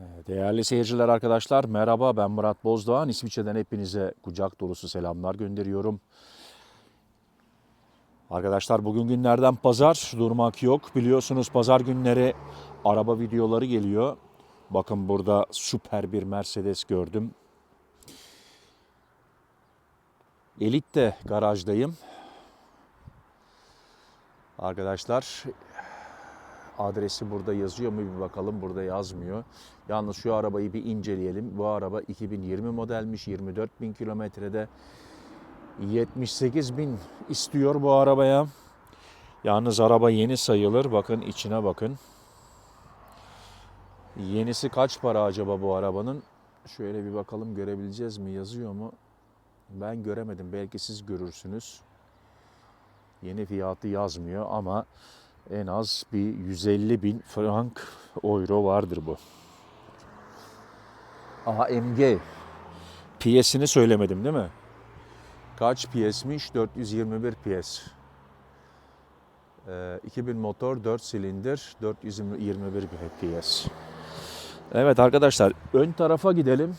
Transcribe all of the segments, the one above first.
Ee, Değerli seyirciler arkadaşlar merhaba ben Murat Bozdoğan. İsviçre'den hepinize kucak dolusu selamlar gönderiyorum. Arkadaşlar bugün günlerden pazar durmak yok. Biliyorsunuz pazar günleri araba videoları geliyor. Bakın burada süper bir Mercedes gördüm. Elite garajdayım. Arkadaşlar adresi burada yazıyor mu bir bakalım. Burada yazmıyor. Yalnız şu arabayı bir inceleyelim. Bu araba 2020 modelmiş. 24 bin kilometrede. 78 bin istiyor bu arabaya. Yalnız araba yeni sayılır. Bakın içine bakın. Yenisi kaç para acaba bu arabanın? Şöyle bir bakalım görebileceğiz mi? Yazıyor mu? Ben göremedim. Belki siz görürsünüz. Yeni fiyatı yazmıyor ama en az bir 150 bin frank euro vardır bu. AMG. Piyesini söylemedim değil mi? Kaç piyesmiş? 421 piyes. Ee, 2000 motor, 4 silindir, 421 piyes. Evet arkadaşlar ön tarafa gidelim.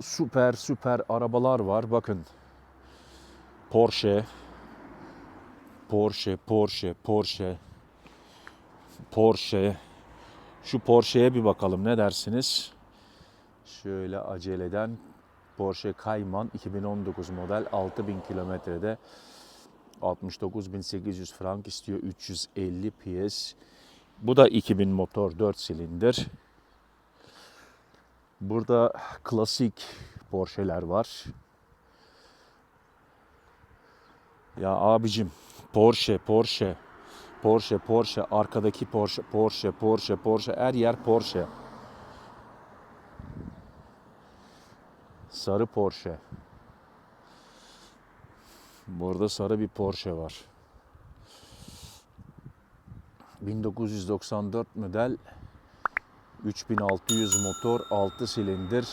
Süper süper arabalar var. Bakın. Porsche, Porsche, Porsche, Porsche, Porsche. Şu Porsche'ye bir bakalım ne dersiniz? Şöyle aceleden Porsche Cayman 2019 model 6000 kilometrede 69.800 frank istiyor 350 PS. Bu da 2000 motor 4 silindir. Burada klasik Porsche'ler var. Ya abicim Porsche, Porsche, Porsche, Porsche, arkadaki Porsche, Porsche, Porsche, Porsche, her yer Porsche. Sarı Porsche. Burada sarı bir Porsche var. 1994 model 3600 motor 6 silindir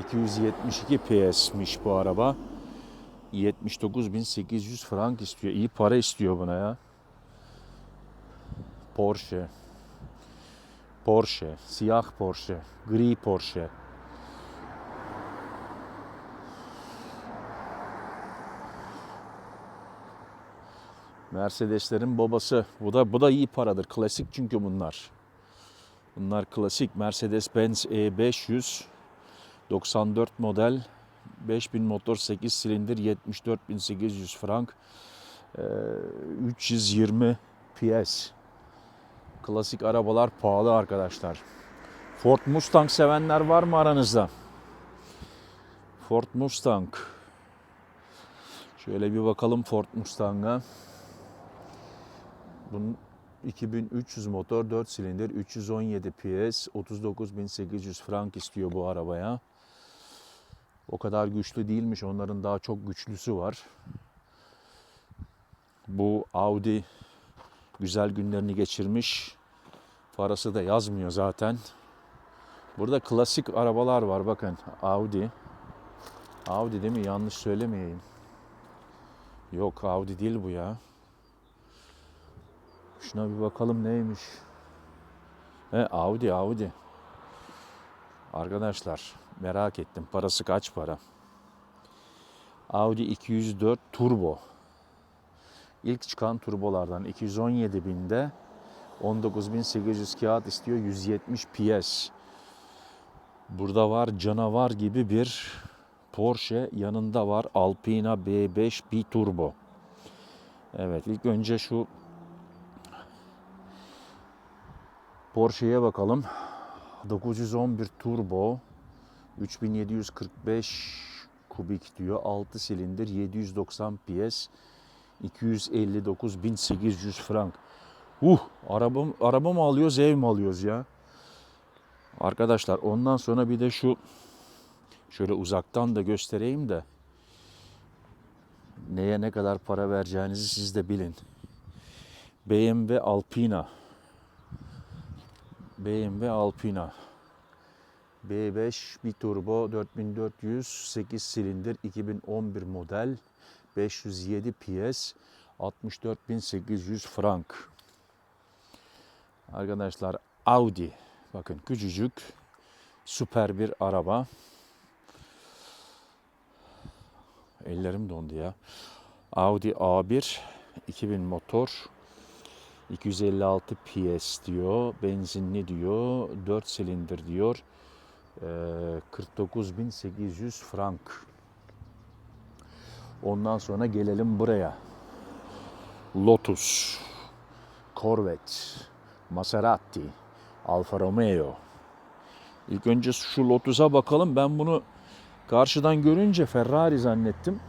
272 PS'miş bu araba. 79.800 frank istiyor. İyi para istiyor buna ya. Porsche. Porsche. Siyah Porsche. Gri Porsche. Mercedeslerin babası. Bu da bu da iyi paradır. Klasik çünkü bunlar. Bunlar klasik Mercedes-Benz E500 94 model 5000 motor 8 silindir 74.800 frank Ee, 320 PS klasik arabalar pahalı arkadaşlar. Ford Mustang sevenler var mı aranızda? Ford Mustang. Şöyle bir bakalım Ford Mustang'a. Bunun 2300 motor 4 silindir 317 PS 39.800 frank istiyor bu arabaya o kadar güçlü değilmiş. Onların daha çok güçlüsü var. Bu Audi güzel günlerini geçirmiş. Parası da yazmıyor zaten. Burada klasik arabalar var bakın. Audi. Audi değil mi? Yanlış söylemeyeyim. Yok Audi değil bu ya. Şuna bir bakalım neymiş. He Audi Audi. Arkadaşlar merak ettim. Parası kaç para? Audi 204 Turbo. İlk çıkan turbolardan 217 binde 19.800 kağıt istiyor 170 PS. Burada var canavar gibi bir Porsche yanında var Alpina B5 B Turbo. Evet ilk önce şu Porsche'ye bakalım. 911 turbo 3745 kubik diyor. 6 silindir 790 PS 259.800 frank. Uh arabam araba mı alıyoruz ev mi alıyoruz ya? Arkadaşlar ondan sonra bir de şu şöyle uzaktan da göstereyim de neye ne kadar para vereceğinizi siz de bilin. BMW Alpina BMW Alpina. B5 bir turbo 4400 8 silindir 2011 model 507 PS 64.800 frank. Arkadaşlar Audi bakın küçücük Süper bir araba. Ellerim dondu ya. Audi A1 2000 motor 256 PS diyor. Benzinli diyor. 4 silindir diyor. Ee, 49.800 frank. Ondan sonra gelelim buraya. Lotus, Corvette, Maserati, Alfa Romeo. İlk önce şu Lotus'a bakalım. Ben bunu karşıdan görünce Ferrari zannettim.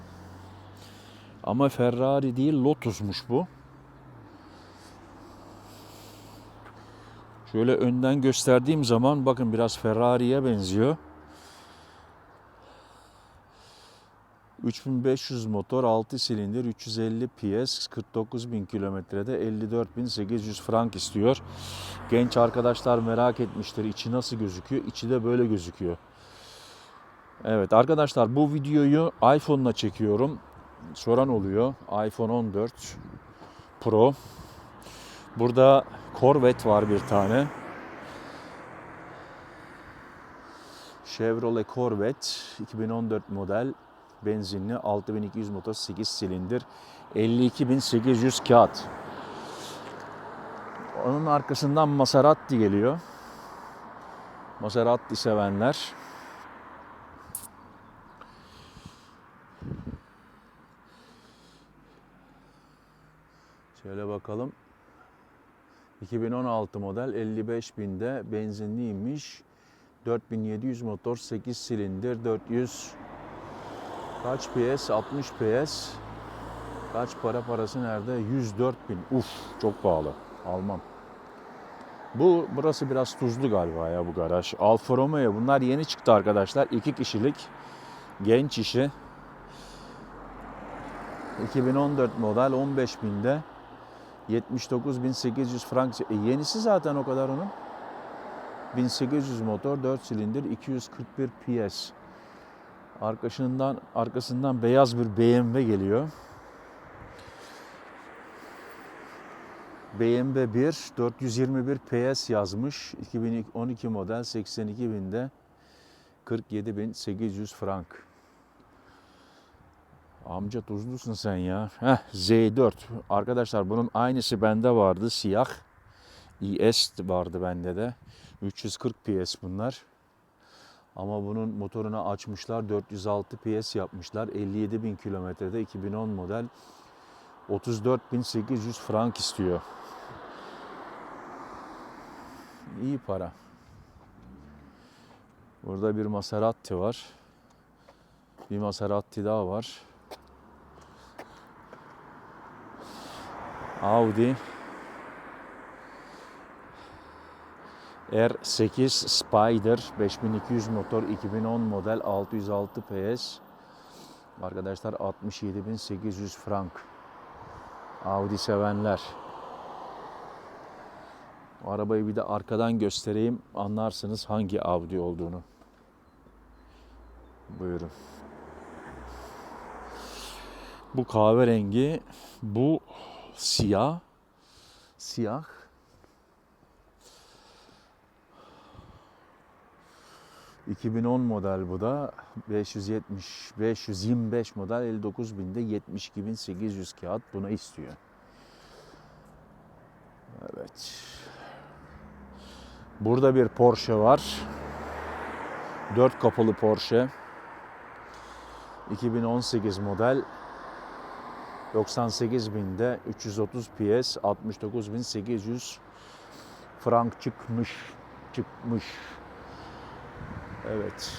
Ama Ferrari değil Lotus'muş bu. Şöyle önden gösterdiğim zaman bakın biraz Ferrari'ye benziyor. 3500 motor, 6 silindir, 350 PS, 49.000 kilometrede 54.800 frank istiyor. Genç arkadaşlar merak etmiştir içi nasıl gözüküyor. İçi de böyle gözüküyor. Evet arkadaşlar bu videoyu iPhone'la çekiyorum. Soran oluyor. iPhone 14 Pro. Burada Corvette var bir tane. Chevrolet Corvette 2014 model benzinli 6200 motor 8 silindir 52800 kağıt. Onun arkasından Maserati geliyor. Maserati sevenler. Şöyle bakalım. 2016 model 55 binde benzinliymiş. 4700 motor 8 silindir 400 kaç PS 60 PS kaç para parası nerede? 104 bin. Uf çok pahalı. Almam. Bu burası biraz tuzlu galiba ya bu garaj. Alfa Romeo bunlar yeni çıktı arkadaşlar. İki kişilik genç işi. 2014 model 15 binde 79.800 frank. E, yenisi zaten o kadar onun. 1800 motor, 4 silindir, 241 PS. Arkasından arkasından beyaz bir BMW geliyor. BMW 1 421 PS yazmış. 2012 model 82 binde 47.800 frank. Amca tuzlusun sen ya. Heh, Z4. Arkadaşlar bunun aynısı bende vardı. Siyah. ES vardı bende de. 340 PS bunlar. Ama bunun motorunu açmışlar. 406 PS yapmışlar. 57 bin kilometrede 2010 model. 34.800 frank istiyor. İyi para. Burada bir Maserati var. Bir Maserati daha var. Audi R8 Spider 5200 motor 2010 model 606 PS Arkadaşlar 67.800 frank. Audi sevenler. Arabayı bir de arkadan göstereyim. Anlarsınız hangi Audi olduğunu. Buyurun. Bu kahverengi bu siyah. Siyah. ...2010 model bu da... ...570... ...525 model 59 binde 72.800 kağıt buna istiyor. Evet. Burada bir Porsche var. 4 kapılı Porsche. 2018 model 98 binde 330 PS 69.800 frank çıkmış çıkmış. Evet.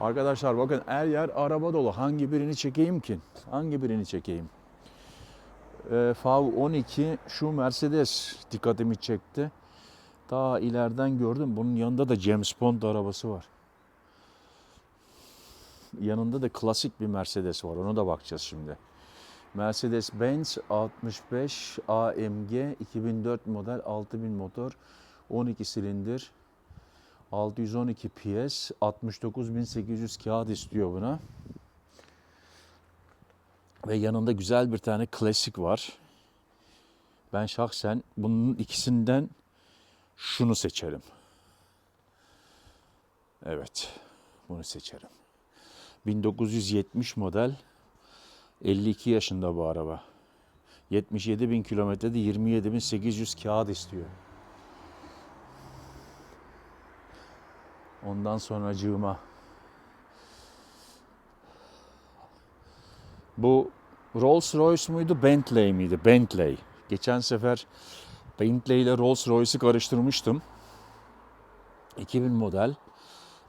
Arkadaşlar bakın her yer araba dolu. Hangi birini çekeyim ki? Hangi birini çekeyim? Ee, FAV12 şu Mercedes dikkatimi çekti. Daha ileriden gördüm. Bunun yanında da James Bond arabası var. Yanında da klasik bir Mercedes var. Ona da bakacağız şimdi. Mercedes-Benz 65 AMG 2004 model 6000 motor 12 silindir 612 PS 69800 kağıt istiyor buna. Ve yanında güzel bir tane klasik var. Ben şahsen bunun ikisinden şunu seçerim. Evet, bunu seçerim. 1970 model, 52 yaşında bu araba. 77 bin kilometrede 27 bin 800 kağıt istiyor. Ondan sonra cığıma. Bu Rolls Royce muydu, Bentley miydi? Bentley. Geçen sefer Bentley ile Rolls Royce'u karıştırmıştım. 2000 model.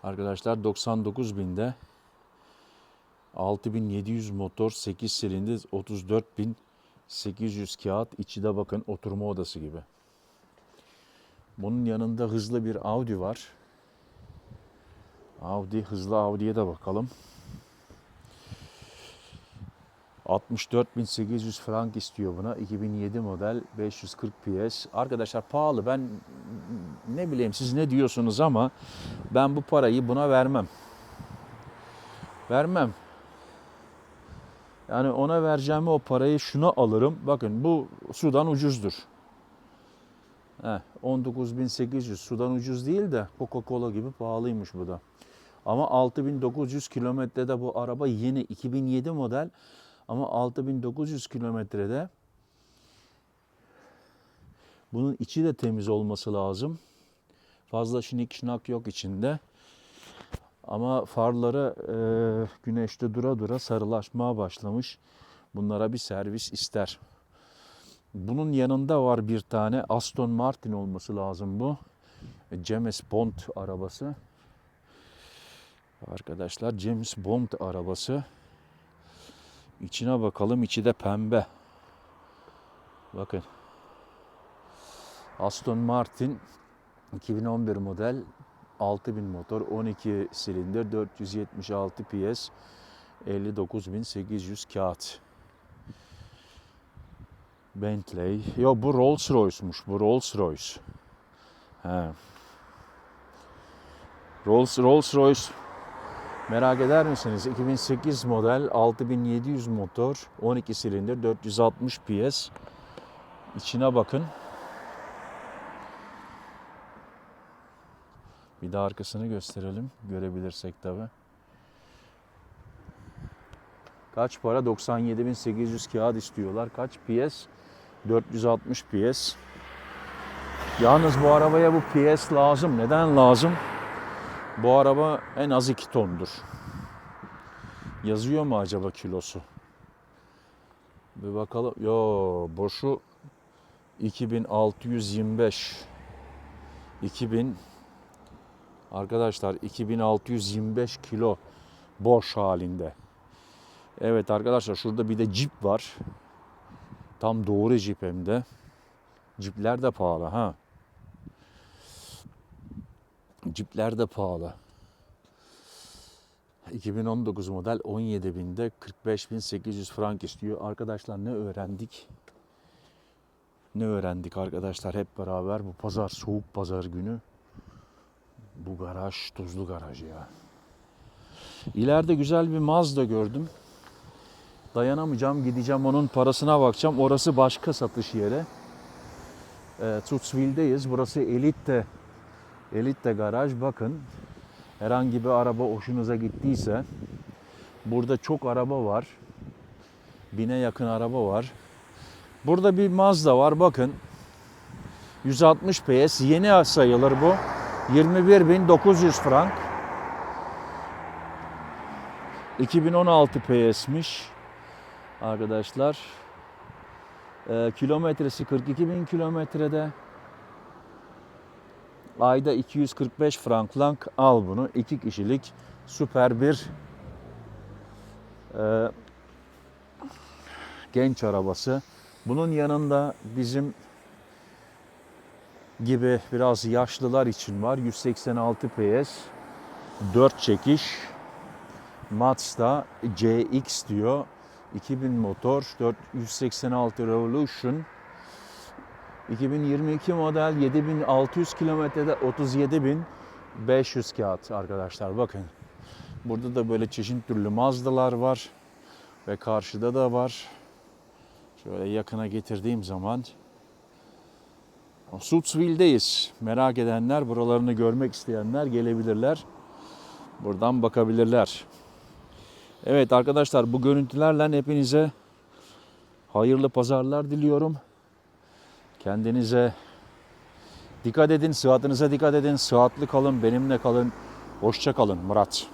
Arkadaşlar 99 binde 6700 motor 8 silindir 34800 kağıt içi de bakın oturma odası gibi. Bunun yanında hızlı bir Audi var. Audi hızlı Audi'ye de bakalım. 64.800 frank istiyor buna. 2007 model 540 PS. Arkadaşlar pahalı. Ben ne bileyim siz ne diyorsunuz ama ben bu parayı buna vermem. Vermem. Yani ona vereceğim o parayı şuna alırım. Bakın bu sudan ucuzdur. Heh, 19.800 sudan ucuz değil de Coca-Cola gibi pahalıymış bu da. Ama 6900 kilometrede bu araba yeni 2007 model ama 6900 kilometrede bunun içi de temiz olması lazım. Fazla şinik şınak yok içinde. Ama farları e, güneşte dura dura sarılaşmaya başlamış. Bunlara bir servis ister. Bunun yanında var bir tane Aston Martin olması lazım bu. James Bond arabası. Arkadaşlar James Bond arabası. İçine bakalım. içi de pembe. Bakın. Aston Martin 2011 model 6000 motor 12 silindir 476 PS 59800 kağıt. Bentley. Yo bu Rolls Royce'muş. Bu Rolls Royce. He. Rolls Rolls Royce merak eder misiniz? 2008 model 6700 motor 12 silindir 460 PS. İçine bakın. Bir de arkasını gösterelim. Görebilirsek tabi. Kaç para? 97.800 kağıt istiyorlar. Kaç PS? 460 PS. Yalnız bu arabaya bu PS lazım. Neden lazım? Bu araba en az 2 tondur. Yazıyor mu acaba kilosu? Bir bakalım. Yo boşu 2625. 2000 Arkadaşlar 2625 kilo boş halinde. Evet arkadaşlar şurada bir de cip var. Tam doğru cip hem de. Cipler de pahalı ha. Cipler de pahalı. 2019 model 17 binde 45.800 frank istiyor. Arkadaşlar ne öğrendik? Ne öğrendik arkadaşlar hep beraber bu pazar soğuk pazar günü. Bu garaj tuzlu garaj ya. İleride güzel bir Mazda gördüm. Dayanamayacağım gideceğim onun parasına bakacağım. Orası başka satış yeri. E, Tutsville'deyiz. Burası Elite Elite garaj. Bakın herhangi bir araba hoşunuza gittiyse burada çok araba var. Bine yakın araba var. Burada bir Mazda var bakın. 160 PS yeni sayılır bu. 21.900 frank. 2016 PS'miş arkadaşlar. Ee, kilometresi 42 bin kilometrede. Ayda 245 frankla al bunu. iki kişilik süper bir e, genç arabası. Bunun yanında bizim gibi biraz yaşlılar için var. 186 PS, 4 çekiş, Mazda CX diyor. 2000 motor, 486 Revolution. 2022 model 7600 kilometrede 37500 kağıt arkadaşlar bakın. Burada da böyle çeşit türlü Mazda'lar var ve karşıda da var. Şöyle yakına getirdiğim zaman Sutsville'deyiz. Merak edenler, buralarını görmek isteyenler gelebilirler. Buradan bakabilirler. Evet arkadaşlar bu görüntülerle hepinize hayırlı pazarlar diliyorum. Kendinize dikkat edin, sıhhatinize dikkat edin. Sıhhatli kalın, benimle kalın. Hoşça kalın Murat.